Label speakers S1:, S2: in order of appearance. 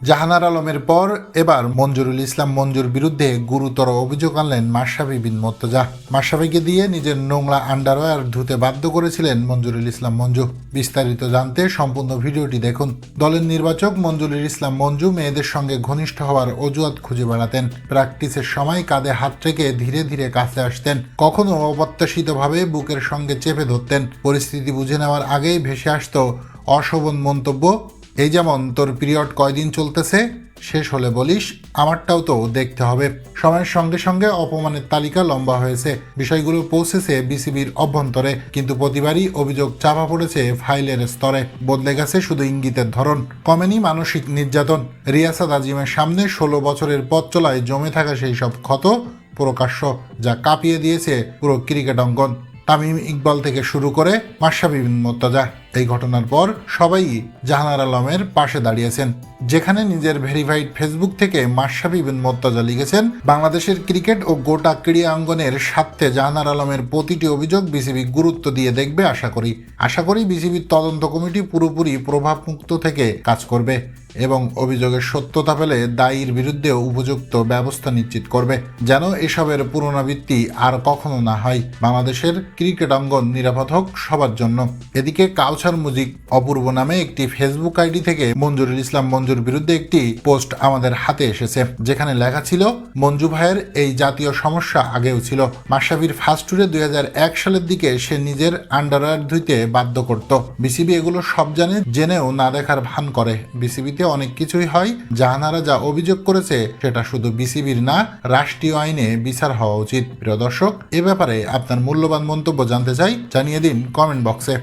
S1: জাহানার আলমের পর এবার মঞ্জুরুল ইসলাম মঞ্জুর বিরুদ্ধে গুরুতর অভিযোগ আনলেন মাশরাফি বিন মোর্তজা। মাশরাফিকে দিয়ে নিজের নোংরা আন্ডারওয়্যার ধুতে বাধ্য করেছিলেন মঞ্জুরুল ইসলাম মঞ্জু। বিস্তারিত জানতে সম্পূর্ণ ভিডিওটি দেখুন। দলের নির্বাচক মঞ্জুরুল ইসলাম মঞ্জু মেয়েদের সঙ্গে ঘনিষ্ঠ হওয়ার অজুহাত খুঁজে বেড়াতেন। প্র্যাকটিসের সময় কাঁধে হাত রেখে ধীরে ধীরে কাছে আসতেন। কখনো অপ্রত্যাশিতভাবে বুকের সঙ্গে চেপে ধরতেন। পরিস্থিতি বুঝে নেওয়ার আগেই ভেসে আসতো অশোভন মন্তব্য এই যেমন, তোর পিরিয়ড কয়দিন চলতেছে? শেষ হলে বলিস, আমারটাও তো দেখতে হবে। সময়ের সঙ্গে সঙ্গে অপমানের তালিকা লম্বা হয়েছে। বিষয়গুলো পৌঁছেছে বিসিবির অভ্যন্তরে, কিন্তু প্রতিবারই অভিযোগ চাপা পড়েছে ফাইলের স্তরে। বদলে গেছে শুধু ইঙ্গিতের ধরন। কমেনি মানসিক নির্যাতন। রিয়াসাদ আজিমের সামনে ষোলো বছরের পথ চলায় জমে থাকা সেই সব ক্ষত প্রকাশ্য, যা কাঁপিয়ে দিয়েছে পুরো ক্রিকেট অঙ্গন। তামিম ইকবাল থেকে শুরু করে মাশরাফি বিন মোর্তজা। এই ঘটনার পর সবাই জাহানার আলমের পাশে দাঁড়িয়েছেন, যেখানে নিজের ভেরিফাইড ফেসবুক থেকে মাশরাফি বিন মোর্তজা লিখেছেন, বাংলাদেশের ক্রিকেট ও গোটা ক্রীড়া অঙ্গনের স্বার্থে জাহানার আলমের প্রতিটি অভিযোগ বিসিবি গুরুত্ব দিয়ে দেখবে আশা করি। আশা করি বিসিবির তদন্ত কমিটি পুরোপুরি প্রভাবমুক্ত থেকে কাজ করবে এবং অভিযোগের সত্যতা পেলে দায়ীর বিরুদ্ধে উপযুক্ত ব্যবস্থা নিশ্চিত করবে, যেন এসবের পুনরাবৃত্তি আর কখনো না হয়। বাংলাদেশের ক্রিকেট অঙ্গন নিরাপদ হোক সবার জন্য। এদিকে কাউসার মুজিক অপূর্ব নামে একটি ফেসবুক আইডি থেকে মঞ্জুরুল ইসলাম মঞ্জুর বিরুদ্ধে একটি পোস্ট আমাদের হাতে এসেছে, যেখানে লেখা ছিল, মঞ্জু ভাইয়ের এই জাতীয় সমস্যা আগেও ছিল। মাশরাফির ফার্স্ট ট্যুরে দুই সালের দিকে সে নিজের আন্ডারওয়্যার ধুইতে বাধ্য করত। বিসিবি এগুলো সব জানে, জেনেও না দেখার ভান করে। বিসিবিতে অনেক কিছুই হয়, জাহানারা যা অভিযোগ করেছে সেটা শুধু বিসিবির না, রাষ্ট্রীয় আইনে বিচার হওয়া উচিত। প্রিয় দর্শক, এ ব্যাপারে আপনার মূল্যবান মন্তব্য জানতে চাই, জানিয়ে দিন কমেন্ট বক্সে।